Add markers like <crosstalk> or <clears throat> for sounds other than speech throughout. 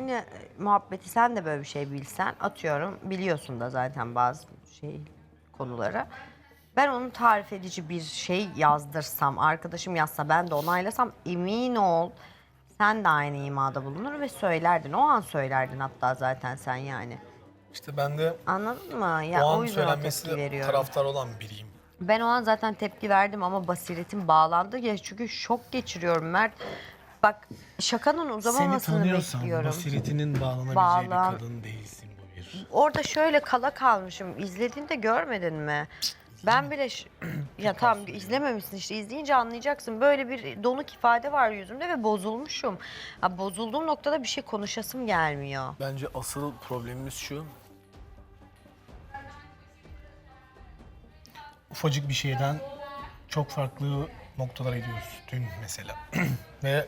aynı e, muhabbeti sen de böyle bir şey bilsen atıyorum biliyorsun da zaten bazı şey konuları. Ben onu tarif edici bir şey yazdırsam, arkadaşım yazsa ben de onaylasam emin ol sen de aynı imada bulunur ve söylerdin. O an söylerdin hatta zaten sen yani. İşte ben de Anladın mı? Ya o o an yüzden o söylenmesi veriyorum. taraftar olan biriyim. Ben o an zaten tepki verdim ama basiretim bağlandı ya çünkü şok geçiriyorum Mert. Bak şakanın Seni uzamamasını tanıyorsam bekliyorum. basiretinin bağlanabileceği Bağlan- bir kadın değilsin bu bir. Orada şöyle kala kalmışım. İzlediğinde görmedin mi? Ben bile ş- <clears throat> ya tamam izlememişsin işte izleyince anlayacaksın. Böyle bir donuk ifade var yüzümde ve bozulmuşum. Ha, bozulduğum noktada bir şey konuşasım gelmiyor. Bence asıl problemimiz şu. Ufacık bir şeyden çok farklı noktalara gidiyoruz. Dün mesela. <clears throat> Ve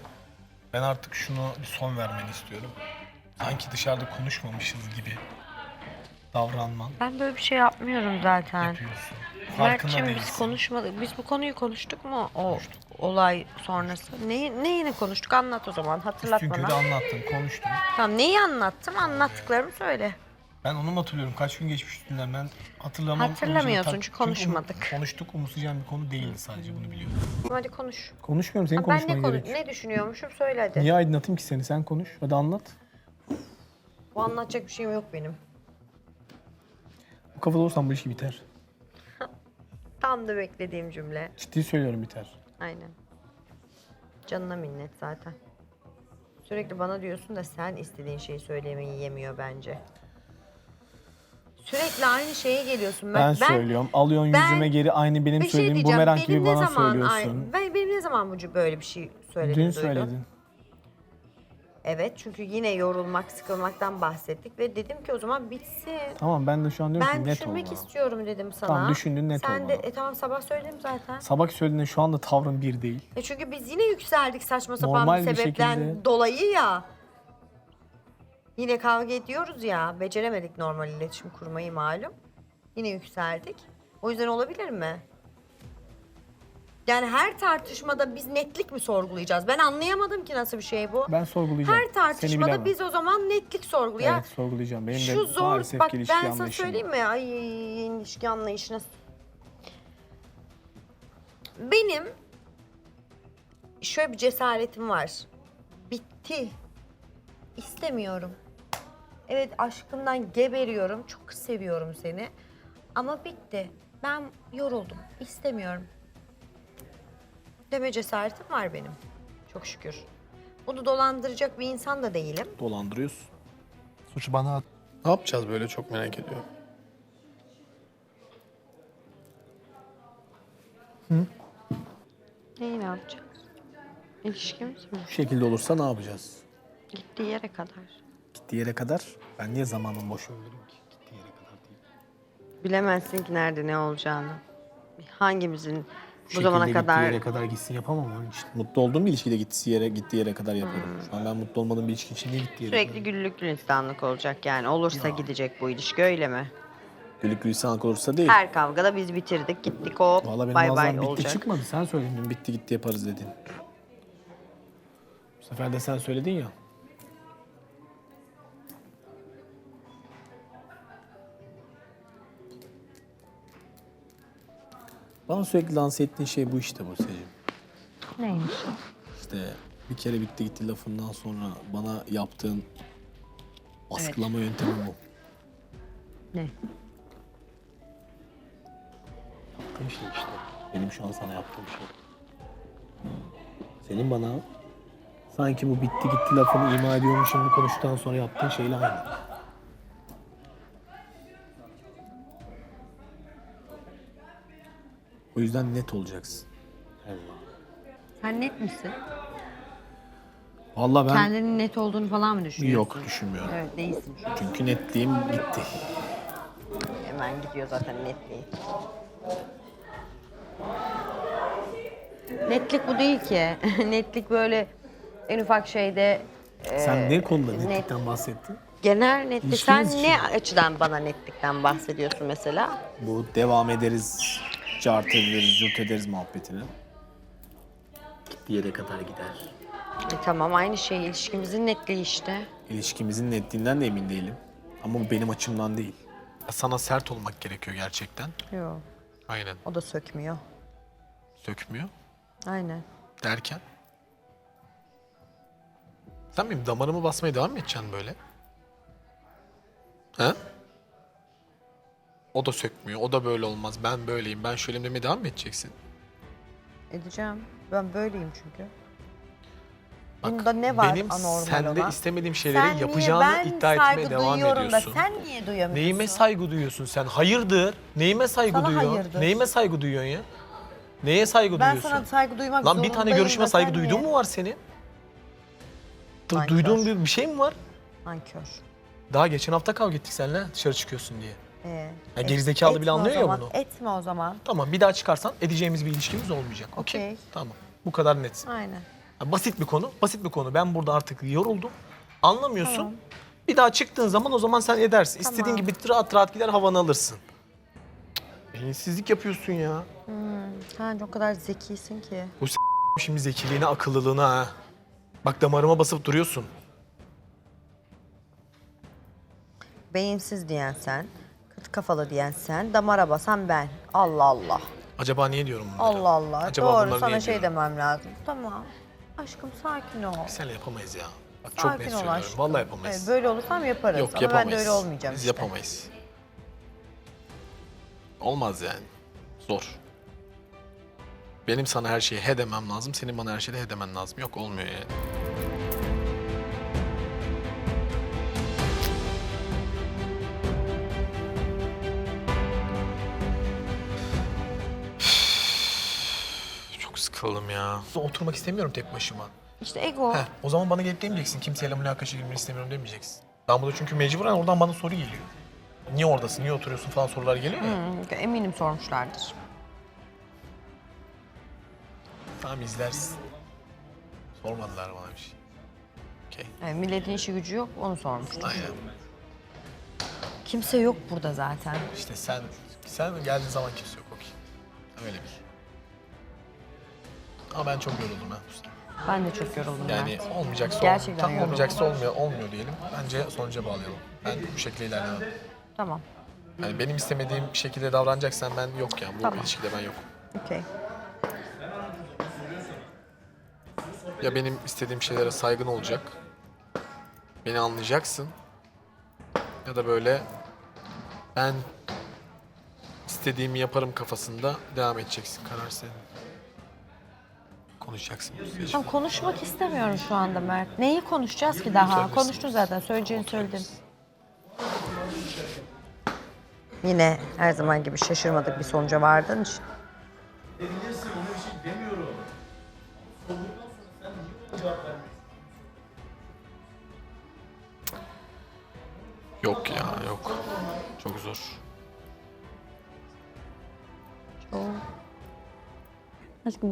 ben artık şunu bir son vermeni istiyorum. Sanki dışarıda konuşmamışız gibi davranman Ben böyle bir şey yapmıyorum zaten. yapıyorsun. Farkında Mert'ciğim biz değilsin. konuşmadık. Biz bu konuyu konuştuk mu? O olay sonrası. Neyi, neyini konuştuk? Anlat o zaman. Hatırlat Çünkü bana. de anlattım, konuştum. Tamam neyi anlattım? Anlattıklarımı söyle. Ben onu mu hatırlıyorum? Kaç gün geçmiş üstünden ben hatırlamam. Hatırlamıyorsun çünkü um- konuşmadık. konuştuk, umursayacağım bir konu değildi sadece bunu biliyorum. Hadi konuş. Konuşmuyorum, senin Ha, ben ne, konuşman konu ne düşünüyormuşum söyle hadi. Niye aydınlatayım ki seni? Sen konuş. Hadi anlat. Bu anlatacak bir şeyim yok benim. Bu kafada olursan bu iş biter. <laughs> Tam da beklediğim cümle. Ciddi söylüyorum biter. Aynen. Canına minnet zaten. Sürekli bana diyorsun da sen istediğin şeyi söylemeyi yemiyor bence. Sürekli aynı şeye geliyorsun. Ben, söylüyorum. Alıyorsun ben- yüzüme geri aynı benim Bir şey söylediğim diyeceğim. bumerang benim gibi ne bana zaman söylüyorsun. Aynı, ben, benim ne zaman bu böyle bir şey söyledin Dün duydun? söyledin. Evet çünkü yine yorulmak, sıkılmaktan bahsettik ve dedim ki o zaman bitsin. Tamam ben de şu an diyorum Ben ki net düşünmek olma. istiyorum dedim sana. Tamam, düşündün, net Sen ol de e tamam sabah söyledim zaten. Sabah söylediğinde şu anda tavrın bir değil. E çünkü biz yine yükseldik saçma sapan Normal bir bir sebepten şekilde. dolayı ya. Yine kavga ediyoruz ya. Beceremedik normal iletişim kurmayı malum. Yine yükseldik. O yüzden olabilir mi? Yani her tartışmada biz netlik mi sorgulayacağız? Ben anlayamadım ki nasıl bir şey bu. Ben sorgulayacağım. Her Seni tartışmada bilemem. biz o zaman netlik sorguluyor. Evet sorgulayacağım. Benim Şu de zor maalesef bak ki ben ilişki sana anlayışım. söyleyeyim mi? Ay ilişki anlayışına. Benim şöyle bir cesaretim var. Bitti. İstemiyorum. Evet aşkımdan geberiyorum. Çok seviyorum seni. Ama bitti. Ben yoruldum. İstemiyorum. Deme cesaretim var benim. Çok şükür. Bunu dolandıracak bir insan da değilim. Dolandırıyorsun. Suç bana at. Ne yapacağız böyle çok merak ediyorum. Neyi ne yapacağız? İlişkimiz mi? Bu şekilde olursa ne yapacağız? Gittiği yere kadar. Gittiği yere kadar ben niye zamanımı boş öldüreyim ki? Gittiği yere kadar değil. Bilemezsin ki nerede ne olacağını. Hangimizin bu Bu zamana şekilde kadar Gittiği yere kadar gitsin yapamam onun için. Mutlu olduğum bir ilişkide gittiği yere, gittiği yere kadar yaparım. Şu an ben mutlu olmadığım bir ilişki için niye gittiği yere sürekli güllük gülistanlık olacak yani. Olursa gidecek bu ilişki öyle mi? Gülük gülistanlık olursa değil. Her kavgada biz bitirdik gittik hop Valla benim bay bay ağzımdan bitti olacak. çıkmadı. Sen söyledin dün bitti gitti yaparız dedin. Bu sefer de sen söyledin ya. Bana sürekli lanse ettiğin şey bu işte bu Secim. Neymiş? İşte bir kere bitti gitti lafından sonra bana yaptığın baskılama yöntemi bu. Ne? Yaptığın şey işte. Benim şu an sana yaptığım şey. Senin bana sanki bu bitti gitti lafını ima ediyormuşum bu konuştuktan sonra yaptığın şeyle aynı. O yüzden net olacaksın. Sen net misin? Vallahi ben Kendinin net olduğunu falan mı düşünüyorsun? yok düşünmüyorum. Evet değilsin. Çünkü netliğim gitti. Hemen gidiyor zaten netliği. Netlik bu değil ki. <laughs> netlik böyle en ufak şeyde Sen ne konuda net- netlikten bahsettin? genel netlik. Sen İlişkiniz ne açıdan bana netlikten bahsediyorsun mesela? Bu devam ederiz, cart ederiz, cürt ederiz muhabbetini. Gittiği yere kadar gider. E tamam aynı şey ilişkimizin netliği işte. İlişkimizin netliğinden de emin değilim. Ama bu benim açımdan değil. Sana sert olmak gerekiyor gerçekten. Yok. Aynen. O da sökmüyor. Sökmüyor. Aynen. Derken? Sen benim damarımı basmaya devam mı edeceksin böyle? He? O da sökmüyor. O da böyle olmaz. Ben böyleyim. Ben şöyleyim demeye devam mı edeceksin? Edeceğim. Ben böyleyim çünkü. Bak, Bunda ne var benim anormal sende olan? istemediğim şeyleri Sen yapacağını niye ben iddia etmeye devam ediyorsun. Da sen niye duyamıyorsun? Neyime saygı duyuyorsun sen? Hayırdır? Neyime saygı Sana duyuyorsun? hayırdır. Neyime saygı duyuyorsun ya? Neye saygı Ben duyuyorsun? sana saygı duymak Lan bir tane görüşme saygı duyduğun niye? mu var senin? Nankör. Duyduğun bir, bir şey mi var? Nankör. Daha geçen hafta kavga ettik seninle dışarı çıkıyorsun diye. Ee, Ya et- gerizekalı bile etme o anlıyor ya zaman, bunu. Etme o zaman. Tamam bir daha çıkarsan edeceğimiz bir ilişkimiz olmayacak. Okey. Okey. Tamam. Bu kadar net. Aynen. Ya Basit bir konu. Basit bir konu. Ben burada artık yoruldum. Anlamıyorsun. Bir daha çıktığın zaman o zaman sen edersin. İstediğin Tamam. gibi rahat rahat gider havanı alırsın. Cık, Beyinsizlik yapıyorsun ya. Sen o kadar zekisin ki. Bu şimdi zekiliğine, akıllılığına ha. Bak damarıma basıp duruyorsun. Beyinsiz diyen sen, kafalı diyen sen, damara basan ben. Allah Allah. Acaba niye diyorum bunları? Allah Allah. Acaba Doğru bunları sana niye şey diyorum? demem lazım. Tamam. Aşkım sakin ol. Seninle yapamayız ya. Bak çok net Sakin ol söylüyorum. aşkım. Vallahi yapamayız. Evet, böyle olursam yaparız. Yok Ama yapamayız. ben de öyle olmayacağım Biz işte. yapamayız. Olmaz yani. Zor. Benim sana her şeyi he demem lazım. Senin bana her şeyi de he demen lazım. Yok olmuyor yani. Sıkıldım ya. Oturmak istemiyorum tek başıma. İşte ego. Heh, o zaman bana gelip demeyeceksin. Kimseyle münakaşa girmeni istemiyorum demeyeceksin. Ben burada çünkü mecburen oradan bana soru geliyor. Niye oradasın, niye oturuyorsun falan sorular geliyor ya. Hı, eminim sormuşlardır. Tamam izlersin. Sormadılar bana bir şey. Okey. Yani milletin işi gücü yok, onu sormuşlar. Aynen. Kimse yok burada zaten. İşte sen, sen geldiğin zaman kimse yok okey. Öyle bir. Ama ben çok yoruldum ha. Ben de çok yoruldum Yani Mert. olmayacaksa Gerçekten tam yoruldum. olmayacaksa olmuyor, olmuyor diyelim. Bence sonuca bağlayalım. Ben bu şekilde ilerlemem. Tamam. Yani benim istemediğim şekilde davranacaksan ben yok yani. Bu Tamam. ilişkide ben yokum. Okey. Ya benim istediğim şeylere saygın olacak. Beni anlayacaksın. Ya da böyle ben istediğimi yaparım kafasında devam edeceksin. Karar senin. Konuşacaksın bu süreci. Tam konuşmak istemiyorum şu anda Mert. Neyi konuşacağız ki daha? Konuştun zaten. Söyleyeceğini söyledin. Yine her zaman gibi şaşırmadık bir sonuca vardığın için. Yok ya yok. Çok zor. Aşkım